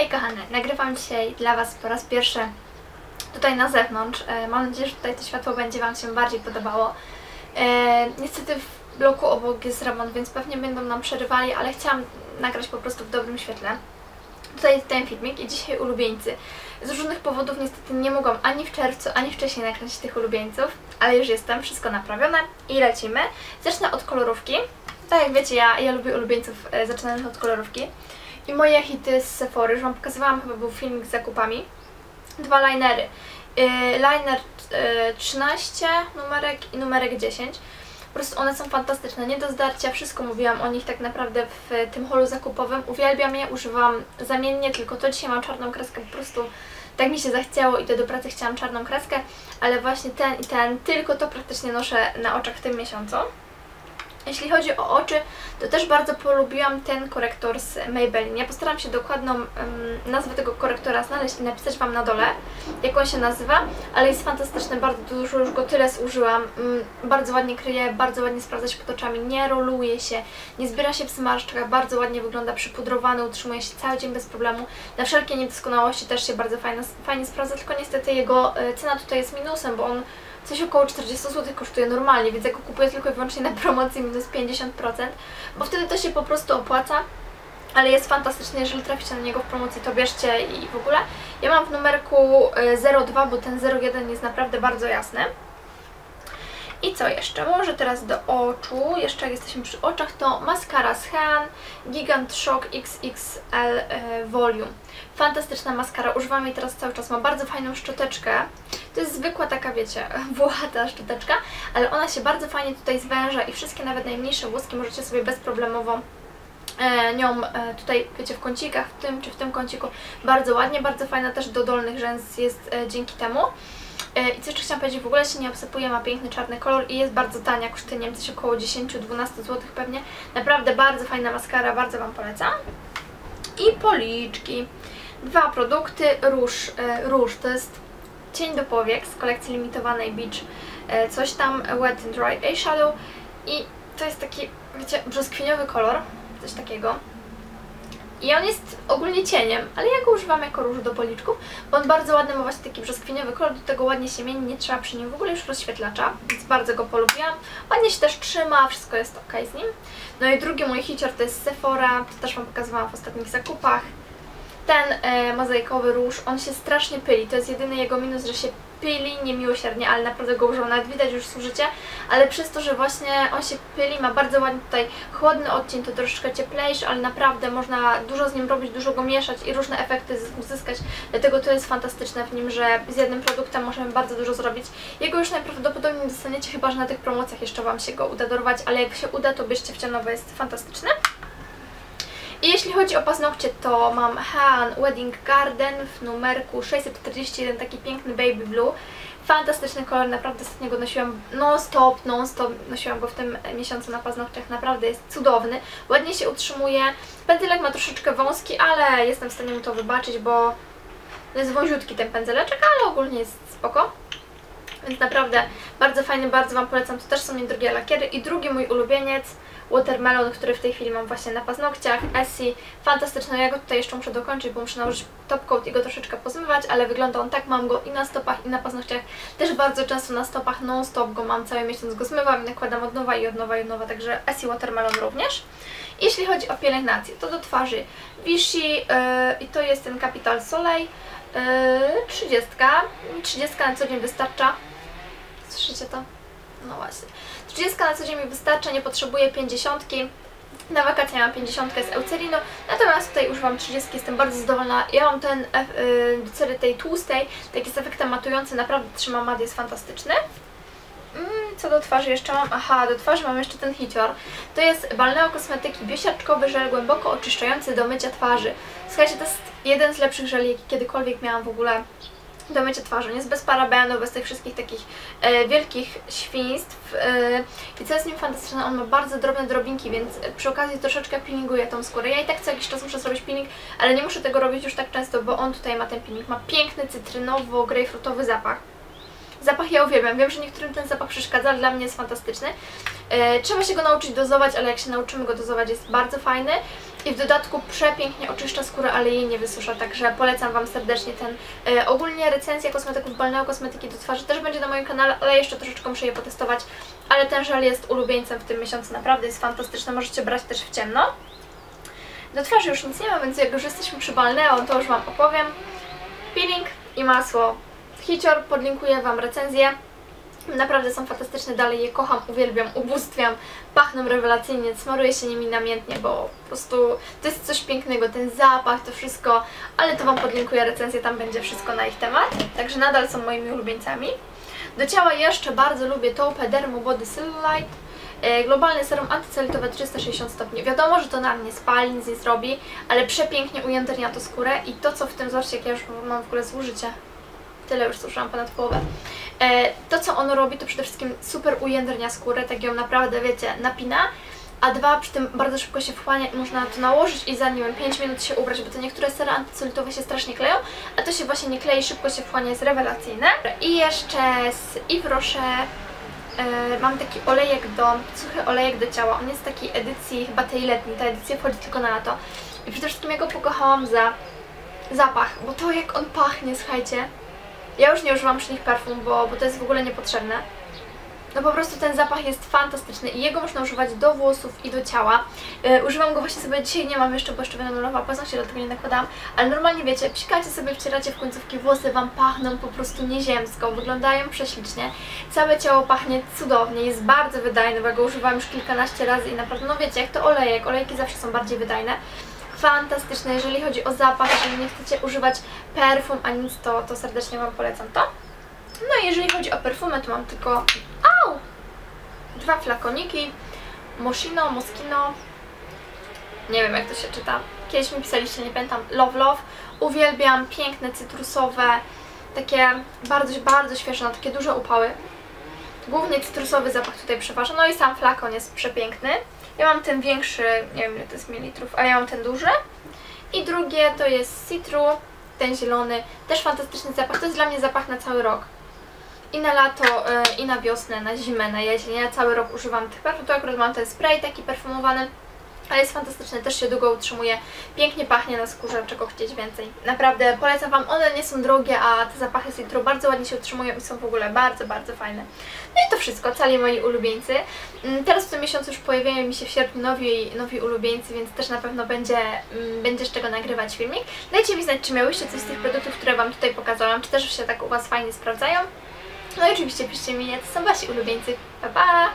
Hej kochane, nagrywam dzisiaj dla Was po raz pierwszy tutaj na zewnątrz. E, Mam nadzieję, że tutaj to światło będzie Wam się bardziej podobało. E, Niestety w bloku obok jest remont, więc pewnie będą nam przerywali, ale chciałam nagrać po prostu w dobrym świetle. Tutaj jest ten filmik i dzisiaj ulubieńcy. Z różnych powodów niestety nie mogłam ani w czerwcu, ani wcześniej nakręcić tych ulubieńców, ale już jestem, wszystko naprawione i lecimy. Zacznę od kolorówki. Tak jak wiecie, ja, ja lubię ulubieńców e, zaczynających od kolorówki. I moje hity z Sephory, już Wam pokazywałam, chyba był filmik z zakupami. Dwa linery. Yy, liner yy, 13 numerek i numerek 10. Po prostu one są fantastyczne, nie do zdarcia, wszystko mówiłam o nich tak naprawdę w tym holu zakupowym. Uwielbiam je, używam zamiennie, tylko to dzisiaj mam czarną kreskę, po prostu tak mi się zachciało i to do pracy chciałam czarną kreskę, ale właśnie ten i ten, tylko to praktycznie noszę na oczach w tym miesiącu. Jeśli chodzi o oczy, to też bardzo polubiłam ten korektor z Maybelline. Ja postaram się dokładną um, nazwę tego korektora znaleźć i napisać Wam na dole, jak on się nazywa, ale jest fantastyczny, bardzo dużo już go tyle zużyłam. Um, bardzo ładnie kryje, bardzo ładnie sprawdza się pod oczami, nie roluje się, nie zbiera się w zmarszczkach, bardzo ładnie wygląda przypudrowany, utrzymuje się cały dzień bez problemu. Na wszelkie niedoskonałości też się bardzo fajnie, sprawdza, tylko niestety jego e, cena tutaj jest minusem, bo on coś około 40 zł kosztuje normalnie, więc ja go kupuję tylko i wyłącznie na promocji minus 50%, bo wtedy to się po prostu opłaca. Ale jest fantastyczny, jeżeli traficie na niego w promocji, to bierzcie i w ogóle. Ja mam w numerku 02, bo ten 01 jest naprawdę bardzo jasny. I co jeszcze? Może teraz do oczu. Jeszcze jak jesteśmy przy oczach, to maskara z Han Gigant Shock XXL e, Volume. Fantastyczna maskara. Używam jej teraz cały czas. Ma bardzo fajną szczoteczkę. To jest zwykła taka, wiecie, włochata szczoteczka, ale ona się bardzo fajnie tutaj zwęża i wszystkie nawet najmniejsze włoski możecie sobie bezproblemowo e, nią e, tutaj, wiecie, w kącikach, w tym czy w tym kąciku bardzo ładnie, bardzo fajna też do dolnych rzęs jest dzięki temu. I co jeszcze chciałam powiedzieć, w ogóle się nie obsypuje, ma piękny czarny kolor i jest bardzo tania, kosztuje nie wiem, coś około 10-12 zł pewnie. Naprawdę bardzo fajna maskara, bardzo Wam polecam. I policzki. Dwa produkty, róż, e, róż to jest cień do powiek z kolekcji limitowanej Beach, e, coś tam Wet and Dry Eyeshadow i to jest taki, wiecie, brzoskwiniowy kolor, coś takiego. I on jest ogólnie cieniem, ale ja go używam jako róż do policzków, bo on bardzo ładny ma właśnie taki brzoskwiniowy kolor, do tego ładnie się mieni, nie trzeba przy nim w ogóle już rozświetlacza, więc bardzo go polubiłam. Ładnie się też trzyma, wszystko jest ok z nim. No i drugi mój hicior to jest Sephora, to też Wam pokazywałam w ostatnich zakupach. Ten e, mozaikowy róż, on się strasznie pyli, to jest jedyny jego minus, że się pyli niemiłosiernie, ale naprawdę go używam, nawet widać już zużycie, ale przez to, że właśnie on się pyli, ma bardzo ładny tutaj chłodny odcień, to troszeczkę cieplejszy, ale naprawdę można dużo z nim robić, dużo go mieszać i różne efekty uzyskać, dlatego to jest fantastyczne w nim, że z jednym produktem możemy bardzo dużo zrobić. Jego już najprawdopodobniej dostaniecie, chyba że na tych promocjach jeszcze Wam się go uda dorwać, ale jak się uda, to bierzcie w cianowe, jest fantastyczne. I jeśli chodzi o paznokcie, to mam Han Wedding Garden w numerku 641, taki piękny baby blue. Fantastyczny kolor, naprawdę ostatnio go nosiłam non-stop, non-stop nosiłam go w tym miesiącu na paznokciach, naprawdę jest cudowny. Ładnie się utrzymuje, pędzelek ma troszeczkę wąski, ale jestem w stanie mu to wybaczyć, bo jest wąziutki ten pędzeleczek, ale ogólnie jest spoko. Więc naprawdę bardzo fajny, bardzo Wam polecam. To też są niedrogie lakiery. I drugi mój ulubieniec, Watermelon, który w tej chwili mam właśnie na paznokciach. Essie, fantastyczny. Ja go tutaj jeszcze muszę dokończyć, bo muszę nałożyć top coat i go troszeczkę pozmywać, ale wygląda on tak. Mam go i na stopach, i na paznokciach. Też bardzo często na stopach non-stop go mam. Cały miesiąc go zmywam i nakładam od nowa i od nowa i od nowa, także Essie Watermelon również. Jeśli chodzi o pielęgnację, to do twarzy Vichy yy, i to jest ten Capital Soleil. Yy, 30. 30 na co dzień wystarcza. Słyszycie to? No właśnie. 30 na co dzień mi wystarcza, nie potrzebuję 50. Na wakacje mam 50 z Eucerino, natomiast tutaj używam 30, jestem bardzo zadowolona. Ja mam ten yy, do cery tej tłustej, taki z efektem matujący, naprawdę trzyma mat, jest fantastyczny. Mm, co do twarzy jeszcze mam? Aha, do twarzy mam jeszcze ten hicior. To jest Balneo Kosmetyki biosiarczkowy żel głęboko oczyszczający do mycia twarzy. Słuchajcie, to jest jeden z lepszych żeli, jaki kiedykolwiek miałam w ogóle do mycia twarzy. On jest bez parabenu, bez tych wszystkich takich e, wielkich świństw. E, I co jest nim fantastyczne, on ma bardzo drobne drobinki, więc przy okazji troszeczkę peelinguje tą skórę. Ja i tak co jakiś czas muszę zrobić peeling, ale nie muszę tego robić już tak często, bo on tutaj ma ten peeling. Ma piękny cytrynowo-grejpfrutowy zapach. Zapach ja uwielbiam. Wiem, że niektórym ten zapach przeszkadza, ale dla mnie jest fantastyczny. E, trzeba się go nauczyć dozować, ale jak się nauczymy go dozować jest bardzo fajny i w dodatku przepięknie oczyszcza skórę, ale jej nie wysusza, także polecam Wam serdecznie ten. E, ogólnie recenzja kosmetyków balneo kosmetyki do twarzy też będzie na moim kanale, ale jeszcze troszeczkę muszę je potestować, ale ten żel jest ulubieńcem w tym miesiącu, naprawdę jest fantastyczny, możecie brać też w ciemno. Do twarzy już nic nie ma, więc jak już jesteśmy przy balneo, to już Wam opowiem. Peeling i masło. Hicior, podlinkuję Wam recenzję. Naprawdę są fantastyczne, dalej je kocham, uwielbiam, ubóstwiam, pachną rewelacyjnie, smaruję się nimi namiętnie, bo po prostu to jest coś pięknego, ten zapach, to wszystko, ale to Wam podlinkuję recenzję, tam będzie wszystko na ich temat, także nadal są moimi ulubieńcami. Do ciała jeszcze bardzo lubię Taupe Dermo Body Cellulite, E, Globalny serum antycelulowe 360 stopni. Wiadomo, że to nam nie spali, nic nie zrobi, ale przepięknie ujędrnia to skórę i to, co w tym, zobaczcie, jak ja już mam w ogóle zużycie. Tyle już zużyłam, ponad połowę. E, to, co ono robi, to przede wszystkim super ujędrnia skórę, tak ją naprawdę, wiecie, napina, a dwa, przy tym bardzo szybko się wchłania można to nałożyć i za, nie wiem, 5 minut się ubrać, bo to niektóre sery antycelulowe się strasznie kleją, a to się właśnie nie klei, szybko się wchłania, jest rewelacyjne. I jeszcze z Yves Rocher e, mam taki olejek do, suchy olejek do ciała. On jest takiej edycji chyba tej letniej, ta edycja wchodzi tylko na lato. I przede wszystkim ja go pokochałam za zapach, bo to jak on pachnie, słuchajcie. Ja już nie używam przy nich perfum, bo, bo to jest w ogóle niepotrzebne. No po prostu ten zapach jest fantastyczny i jego można używać do włosów i do ciała. Yy, używam go właśnie sobie, dzisiaj nie mam jeszcze, bo jeszcze będę malowała paznokcie, dlatego nie nakładam, ale normalnie wiecie, psikacie sobie, wcieracie w końcówki, włosy Wam pachną po prostu nieziemsko, wyglądają prześlicznie, całe ciało pachnie cudownie, jest bardzo wydajny, bo ja go używam już kilkanaście razy i naprawdę, no wiecie, jak to olejek, olejki zawsze są bardziej wydajne fantastyczne, jeżeli chodzi o zapach, jeżeli nie chcecie używać perfum, a nic, to, to serdecznie Wam polecam to. No i jeżeli chodzi o perfumę, to mam tylko au, dwa flakoniki Moschino, Moschino. Nie wiem jak to się czyta. Kiedyś mi pisaliście, nie pamiętam, Love Love. Uwielbiam, piękne, cytrusowe takie bardzo, bardzo świeże, na takie duże upały głównie cytrusowy zapach tutaj przeważa, no i sam flakon jest przepiękny. Ja mam ten większy, nie wiem ile to jest mililitrów, ale ja mam ten duży. I drugie to jest Citru, ten zielony, też fantastyczny zapach, to jest dla mnie zapach na cały rok. I na lato, e, i na wiosnę, na zimę, na jesień. Ja cały rok używam tych perfum. Tu akurat mam ten spray taki perfumowany, ale jest fantastyczny, też się długo utrzymuje. Pięknie pachnie na skórze, czego chcieć więcej. Naprawdę polecam Wam, one nie są drogie, a te zapachy Citru bardzo ładnie się utrzymują i są w ogóle bardzo, bardzo fajne. No i to wszystko, cali moi ulubieńcy. Mm, Teraz w tym miesiącu już pojawiają mi się w sierpniu nowi, nowi ulubieńcy, więc też na pewno będzie, mm, będzie z czego nagrywać filmik. Dajcie mi znać, czy miałyście coś z tych produktów, które Wam tutaj pokazałam, czy też się tak u Was fajnie sprawdzają. No i oczywiście piszcie mi, jacy są Wasi ulubieńcy. Pa, pa!